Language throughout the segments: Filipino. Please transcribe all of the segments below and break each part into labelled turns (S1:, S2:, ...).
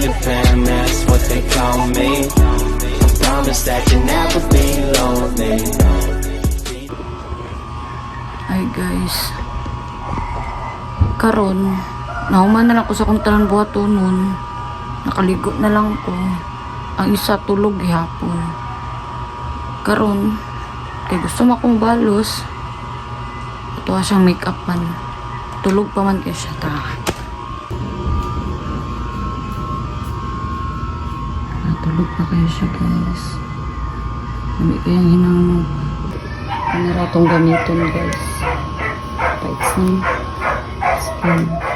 S1: Peter Pan, that's what they call me. I promise that you'll never be lonely.
S2: Ay guys. Karon, nahuman na lang ko sa kong tanan buhato nun. Nakaligo na lang ko. Ang isa tulog gihapon. Karon, kay gusto mo akong balos. Ito siyang make-upan. Tulog pa man kay siya ta. Natulog pa kayo siya guys. Hindi kayang hinangog. Ano ra itong gamiton guys? Tights ng skin.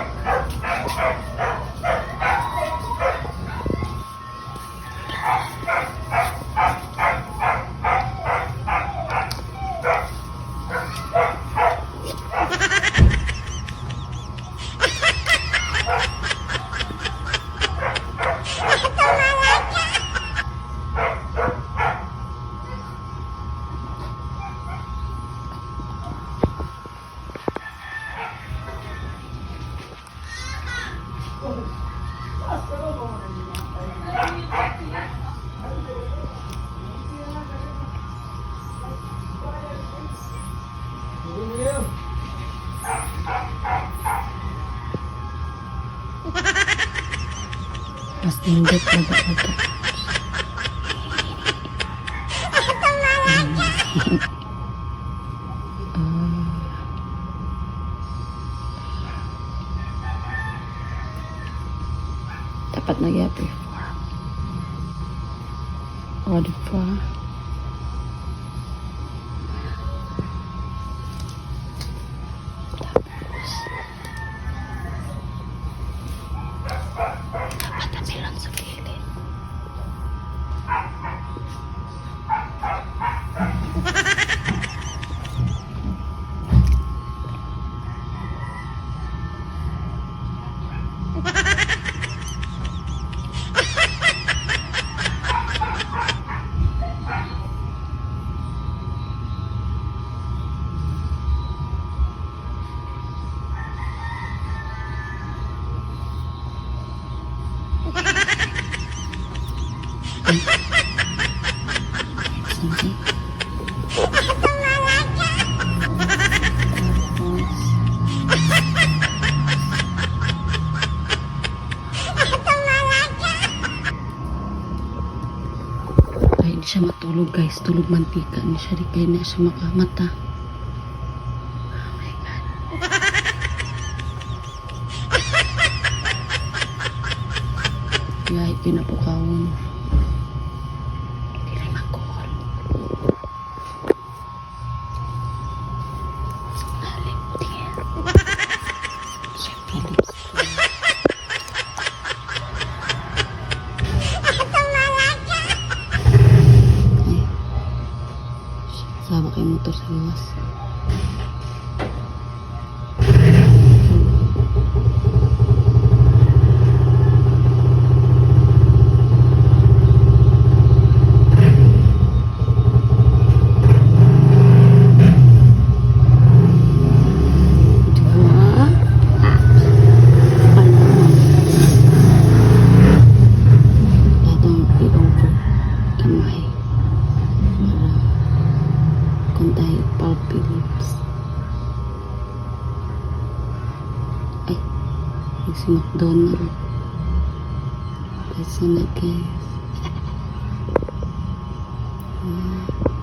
S2: Mas lindot na ba ito? Dapat na yan before. O, di ba? Tapos, dapat na meron sa gilid. Sige. Ay, hindi siya matulog guys. Tulog mantika. Hindi siya di kaya na siya makamata. Oh my God. Kaya kinapukawon. Hindi Kasi na guys. Hmm.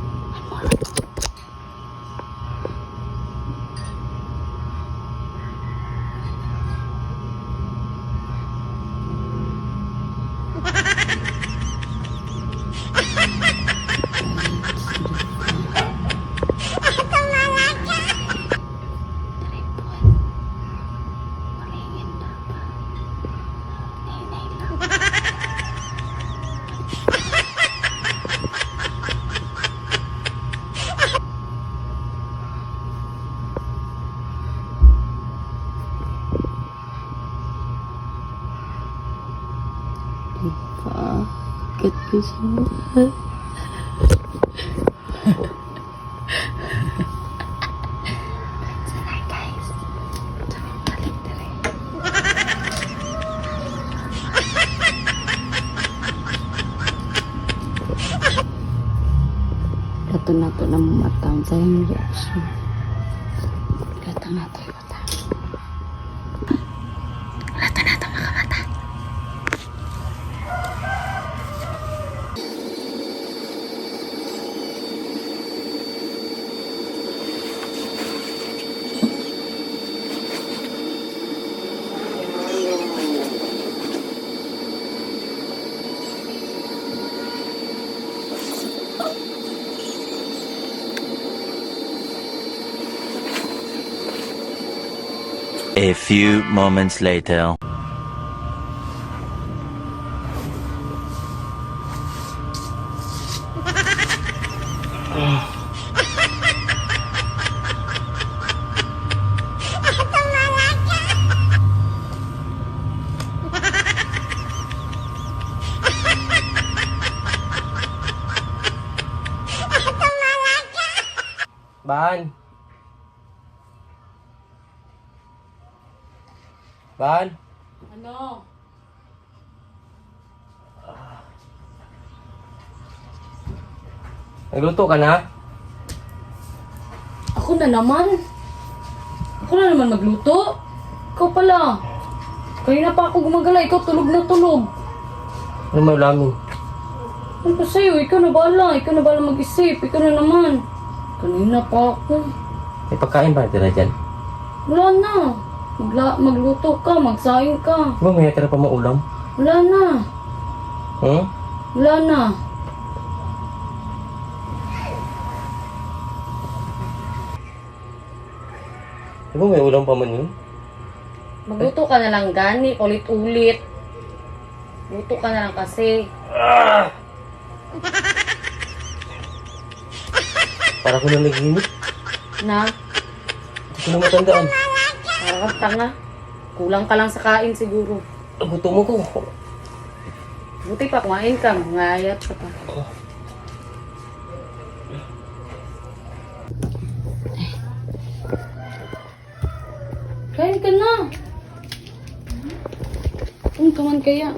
S2: Ito na ito na
S3: mamatang sa yung reaction. Gatang natin.
S4: A few moments later.
S5: Ban. Ban.
S3: Ano?
S5: Nagluto ka na?
S3: Ako na naman. Ako na naman magluto. Ikaw pala. Kanina pa ako gumagala. Ikaw tulog na tulog.
S5: Ano may ulamin?
S3: Ano pa sa'yo? Ikaw na bala. Ikaw na bala mag-isip. Ikaw na naman. Kanina pa ako.
S5: May pagkain ba natira dyan?
S3: Wala na. Magla magluto ka. Magsaing ka.
S5: Di ba may natira pa maulam?
S3: Wala na.
S5: Hmm?
S3: Wala na.
S5: Di ba may ulam pa man yun?
S3: Magluto ka na lang gani. Ulit-ulit. Luto ka na lang kasi.
S5: Para ko na naginip.
S3: Na.
S5: Hindi ko na matandaan.
S3: Parang tanga. Kulang ka lang sa kain siguro.
S5: Gutom mo ko.
S3: Buti pa, kumain ka. Ngayat ka pa. Kain ka na. Kung ka man kaya.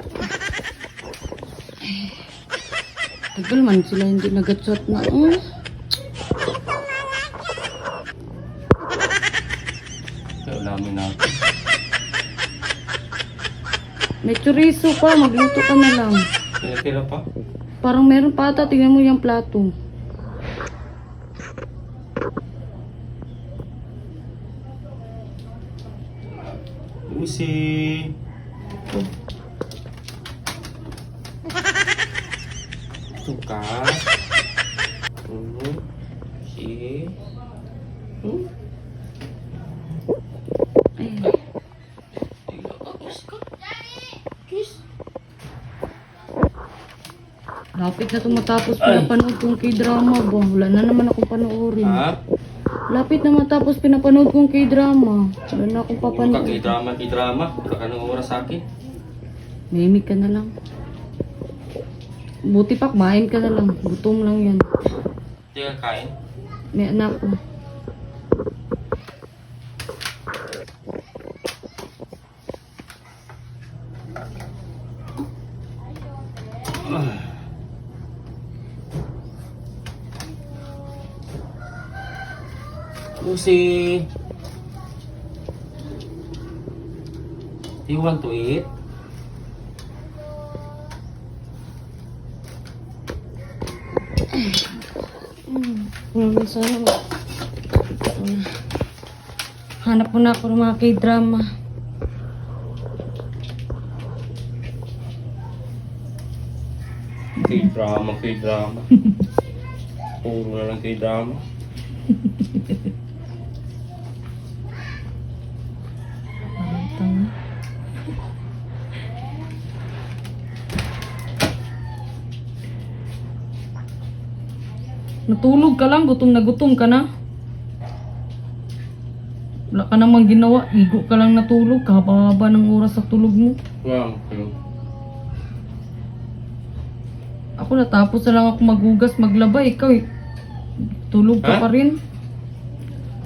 S3: Tagal man sila hindi nagatsot na. Hmm?
S5: May
S3: chorizo pa. Magluto ka na lang.
S5: Natira pa?
S3: Parang meron pa ata. Tingnan mo yung plato.
S5: Usi. Suka. Hmm. Si. Hmm.
S3: Lapit na itong matapos pinapanood kong k-drama ba? Wala na naman akong panoorin.
S5: Ha?
S3: Lapit na matapos pinapanood kong k-drama. Wala na akong
S5: Puro ka
S3: papanood.
S5: kay drama, kay drama. Wala ka nang oras sa akin.
S3: Mimik ka na lang. Buti pa, kumain ka na lang. Gutom lang yan.
S5: Hindi ka kain.
S3: May anak ko.
S5: Usi. You want to eat?
S3: Maraming salamat. Hanap mo na ako ng mga k-drama.
S5: Kay drama, kay drama. Puro na lang kay
S3: Natulog ka lang, gutom na gutom ka na. Wala ka namang ginawa, igo ka lang natulog, kahaba-haba ng oras sa tulog mo.
S5: Wow. okay.
S3: Ako natapos na lang ako magugas, maglaba, ikaw eh. Tulog ka
S5: Ha?
S3: pa rin.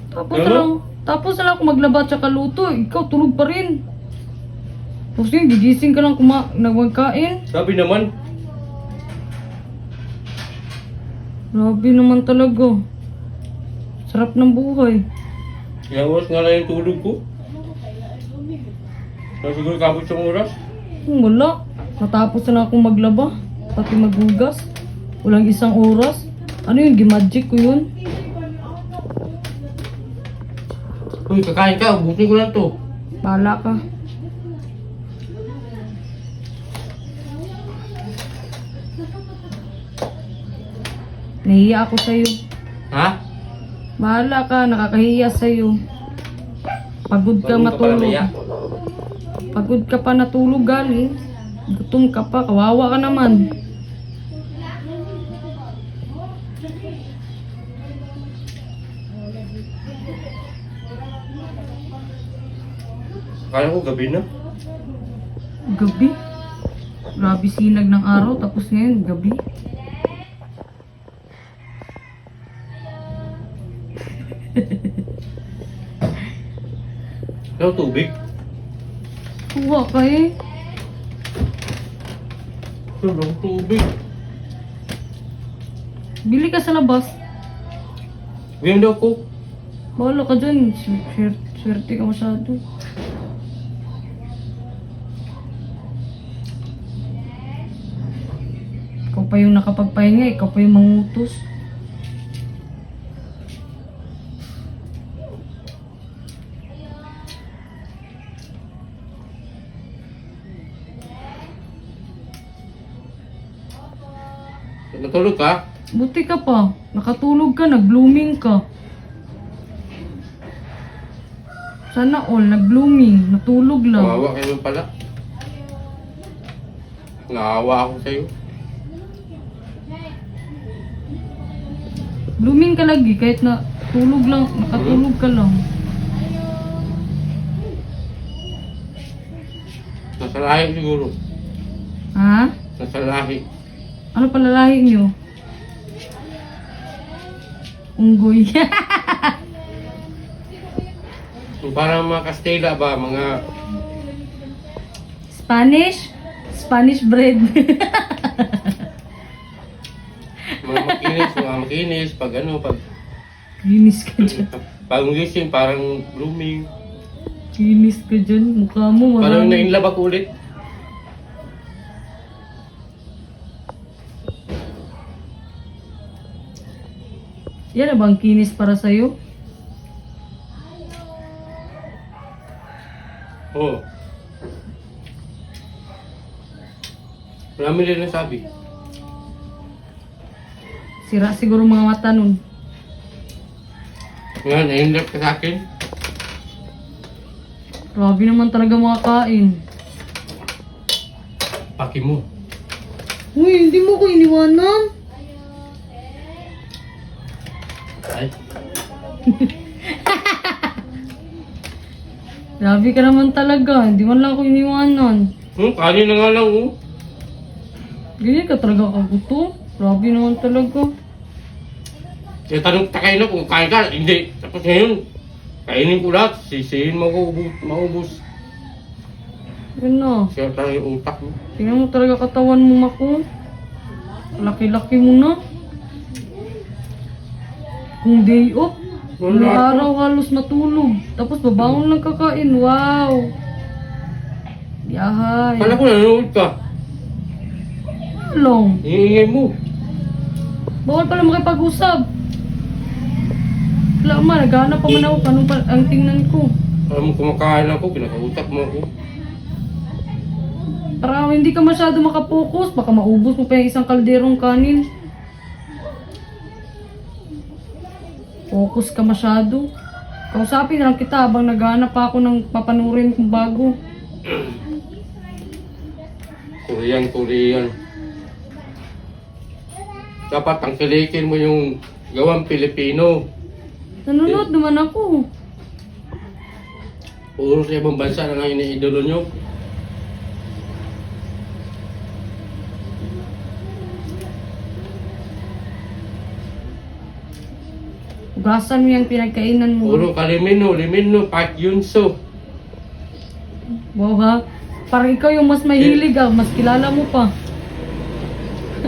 S3: Tapos na lang, tapos na lang ako maglaba at saka luto, ikaw tulog pa rin. Tapos yun, gigising ka lang kuma nagwagkain.
S5: Sabi naman.
S3: Grabe naman talaga. Sarap ng buhay.
S6: Ilang oras nga lang yung tulog ko. So, siguro kabot yung oras.
S3: Hmm, Wala. Natapos na akong maglaba. Pati maghugas. Walang isang oras. Ano yun? Gimagic ko yun.
S6: Uy, kakain ka. Ubusin ko lang to.
S3: Bala ka. Nahiya ako sa'yo.
S6: Ha?
S3: Bahala ka, nakakahiya sa'yo. Pagod ka
S6: Bago ka
S3: matulog.
S6: naiya.
S3: Pagod ka pa natulog galing. Gutom ka pa, kawawa ka naman.
S6: Kala ko gabi na.
S3: Gabi. Grabe sinag ng araw, tapos ngayon, gabi.
S6: Ano tubig?
S3: Kuha ka eh.
S6: Ano tubig?
S3: Bili ka sa labas.
S6: Bigyan daw ko.
S3: Bahala ka dyan. Swerte, swerte ka masyado. Ikaw pa yung nakapagpahinga, ikaw pa yung mangutos.
S6: Natulog ka?
S3: Buti ka pa. Nakatulog ka, nag-blooming ka. Sana all, nag-blooming. Natulog lang.
S6: Kawawa kayo pala. Naawa ako sa'yo.
S3: Blooming ka lagi, kahit na tulog lang, nakatulog ka lang.
S6: Nasa lahi siguro.
S3: Ha?
S6: Nasa lahi.
S3: Ano palalahi nyo? Unggoy.
S6: Parang mga Kastila ba, mga
S3: Spanish? Spanish bread.
S6: mga makinis, mga makinis, pag ano, pag
S3: Kinis ka dyan.
S6: pag gising, parang blooming.
S3: Kinis ka dyan. Mukha mo
S6: Parang
S3: marami.
S6: nainlove ako ulit.
S3: Yan na bang kinis para sa'yo?
S6: Oo. Marami rin nasabi.
S3: Sira siguro mga mata nun.
S6: Ngayon, nainlove ka sa akin.
S3: Grabe naman talaga mga kain.
S6: Paki mo.
S3: Uy, hindi mo ko iniwanan. Grabe ka naman talaga. Hindi man lang ako iniwanan.
S6: hmm, kanin na nga lang, oh.
S3: Ganyan ka talaga kaguto. Grabe naman talaga.
S6: Kaya tanong ta kayo na kung kain ka, hindi. Tapos ngayon, kainin ko lahat, sisihin mo ko, maubos.
S3: Yan na.
S6: Kaya tayo yung utak mo.
S3: Tingnan mo talaga katawan mo, Mako. Laki-laki mo na. Kung day off,
S6: Wala ako.
S3: araw halos matulog. Tapos babangon lang kakain. Wow! Yahay.
S6: Kala ko nanonood ka.
S3: Long.
S6: Hihingi mo.
S3: Bawal pala makipag-usap. Wala ma, naghahanap pa man ako. Paano pa ang tingnan ko?
S6: Alam mo, kumakain ako, pinakautak mo ako.
S3: Para hindi ka masyado makapokus. Baka maubos mo pa yung isang kalderong kanin. Focus ka masyado. Kausapin na lang kita habang naghahanap ako ng papanurin kong bago.
S6: Korean, Korean. Dapat tangkilikin mo yung gawang Pilipino.
S3: Nanonood naman ako.
S6: Puro sa ibang bansa na lang iniidolo nyo.
S3: Basan mo yung pinagkainan mo.
S6: Puro ka limino, limino, pak yun so.
S3: Wow ha. Parang ikaw yung mas mahilig ah. Mas kilala mo pa.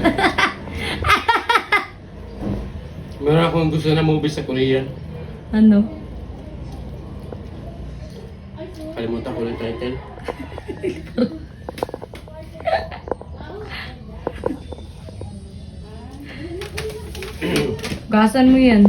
S6: Meron akong gusto na movie sa Korea.
S3: Ano?
S6: Kalimutan ko na yung title.
S3: Gasan mo yan.